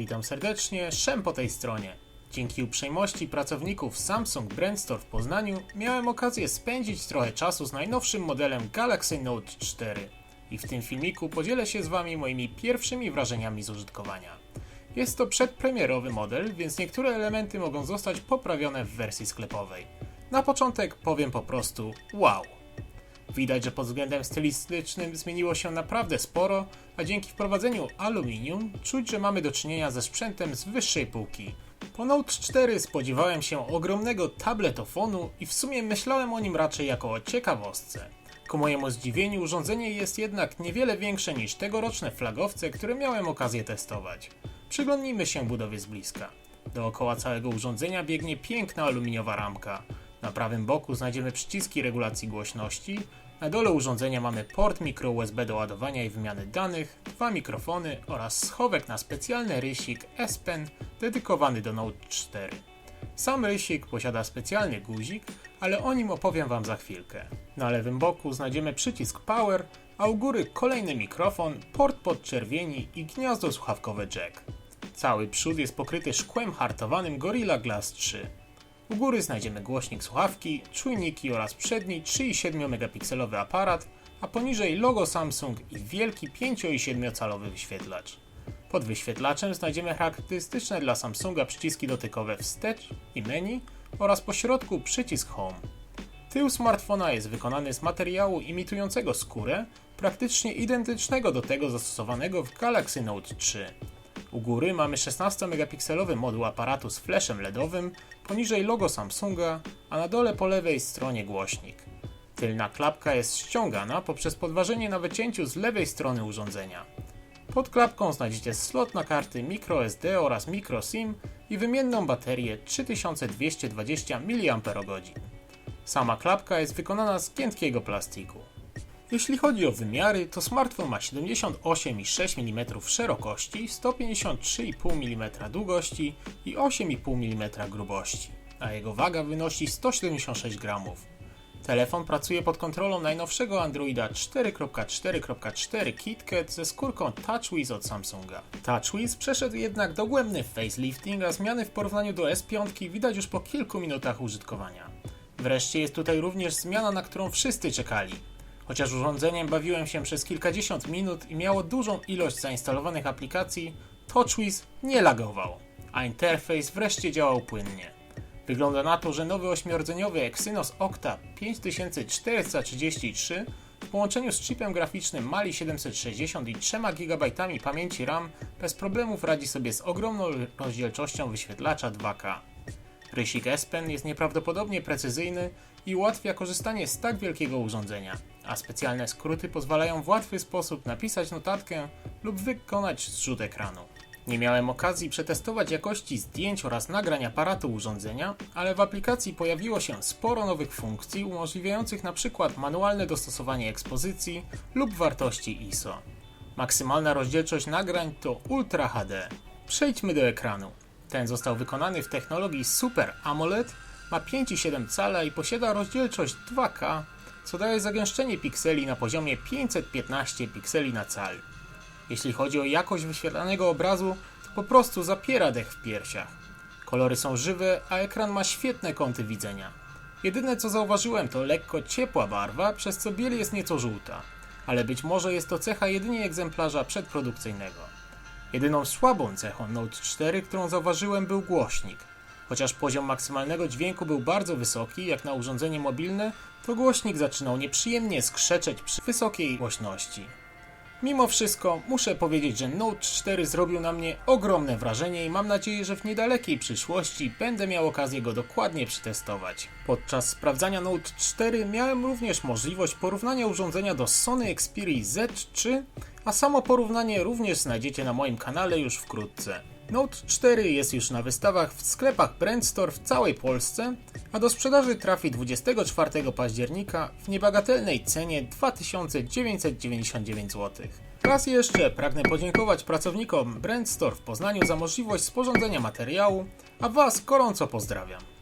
Witam serdecznie, Szem po tej stronie. Dzięki uprzejmości pracowników Samsung Brand Store w Poznaniu miałem okazję spędzić trochę czasu z najnowszym modelem Galaxy Note 4 i w tym filmiku podzielę się z Wami moimi pierwszymi wrażeniami z użytkowania. Jest to przedpremierowy model, więc niektóre elementy mogą zostać poprawione w wersji sklepowej. Na początek powiem po prostu wow. Widać, że pod względem stylistycznym zmieniło się naprawdę sporo, a dzięki wprowadzeniu aluminium czuć, że mamy do czynienia ze sprzętem z wyższej półki. Po Note 4 spodziewałem się ogromnego tabletofonu i w sumie myślałem o nim raczej jako o ciekawostce. Ku mojemu zdziwieniu urządzenie jest jednak niewiele większe niż tegoroczne flagowce, które miałem okazję testować. Przyglądnijmy się budowie z bliska. Dookoła całego urządzenia biegnie piękna aluminiowa ramka. Na prawym boku znajdziemy przyciski regulacji głośności. Na dole urządzenia mamy port micro USB do ładowania i wymiany danych, dwa mikrofony oraz schowek na specjalny rysik S Pen dedykowany do Note 4. Sam rysik posiada specjalny guzik, ale o nim opowiem Wam za chwilkę. Na lewym boku znajdziemy przycisk Power, a u góry kolejny mikrofon, port podczerwieni i gniazdo słuchawkowe jack. Cały przód jest pokryty szkłem hartowanym Gorilla Glass 3. U góry znajdziemy głośnik słuchawki, czujniki oraz przedni 3,7 megapikselowy aparat, a poniżej logo Samsung i wielki 5,7 calowy wyświetlacz. Pod wyświetlaczem znajdziemy charakterystyczne dla Samsunga przyciski dotykowe wstecz i menu oraz po środku przycisk Home. Tył smartfona jest wykonany z materiału imitującego skórę, praktycznie identycznego do tego zastosowanego w Galaxy Note 3. U góry mamy 16-megapikselowy moduł aparatu z flashem LEDowym, poniżej logo Samsunga, a na dole po lewej stronie głośnik. Tylna klapka jest ściągana poprzez podważenie na wycięciu z lewej strony urządzenia. Pod klapką znajdziecie slot na karty microSD oraz microSIM i wymienną baterię 3220 mAh. Sama klapka jest wykonana z giętkiego plastiku. Jeśli chodzi o wymiary, to smartfon ma 78,6 mm szerokości, 153,5 mm długości i 8,5 mm grubości, a jego waga wynosi 176 gramów. Telefon pracuje pod kontrolą najnowszego Androida 4.4.4 KitKat ze skórką TouchWiz od Samsunga. TouchWiz przeszedł jednak dogłębny facelifting, a zmiany w porównaniu do S5 widać już po kilku minutach użytkowania. Wreszcie jest tutaj również zmiana, na którą wszyscy czekali. Chociaż urządzeniem bawiłem się przez kilkadziesiąt minut i miało dużą ilość zainstalowanych aplikacji, TouchWiz nie lagował, a interfejs wreszcie działał płynnie. Wygląda na to, że nowy ośmiordzeniowy Exynos Octa 5433 w połączeniu z chipem graficznym Mali 760 i 3 GB pamięci RAM bez problemów radzi sobie z ogromną rozdzielczością wyświetlacza 2K. Rysik S Pen jest nieprawdopodobnie precyzyjny i ułatwia korzystanie z tak wielkiego urządzenia, a specjalne skróty pozwalają w łatwy sposób napisać notatkę lub wykonać zrzut ekranu. Nie miałem okazji przetestować jakości zdjęć oraz nagrań aparatu urządzenia, ale w aplikacji pojawiło się sporo nowych funkcji umożliwiających np. manualne dostosowanie ekspozycji lub wartości ISO. Maksymalna rozdzielczość nagrań to Ultra HD. Przejdźmy do ekranu. Ten został wykonany w technologii Super AMOLED, ma 5,7 cala i posiada rozdzielczość 2K, co daje zagęszczenie pikseli na poziomie 515 pikseli na cal. Jeśli chodzi o jakość wyświetlanego obrazu, to po prostu zapiera dech w piersiach. Kolory są żywe, a ekran ma świetne kąty widzenia. Jedyne co zauważyłem to lekko ciepła barwa, przez co biel jest nieco żółta, ale być może jest to cecha jedynie egzemplarza przedprodukcyjnego. Jedyną słabą cechą Note 4, którą zauważyłem, był głośnik. Chociaż poziom maksymalnego dźwięku był bardzo wysoki, jak na urządzenie mobilne, to głośnik zaczynał nieprzyjemnie skrzeczeć przy wysokiej głośności. Mimo wszystko muszę powiedzieć, że Note 4 zrobił na mnie ogromne wrażenie i mam nadzieję, że w niedalekiej przyszłości będę miał okazję go dokładnie przetestować. Podczas sprawdzania Note 4 miałem również możliwość porównania urządzenia do Sony Xperia Z3, a samo porównanie również znajdziecie na moim kanale już wkrótce. Note 4 jest już na wystawach w sklepach Brand Store w całej Polsce, a do sprzedaży trafi 24 października w niebagatelnej cenie 2999 zł. Raz jeszcze pragnę podziękować pracownikom Brand Store w Poznaniu za możliwość sporządzenia materiału, a Was gorąco pozdrawiam.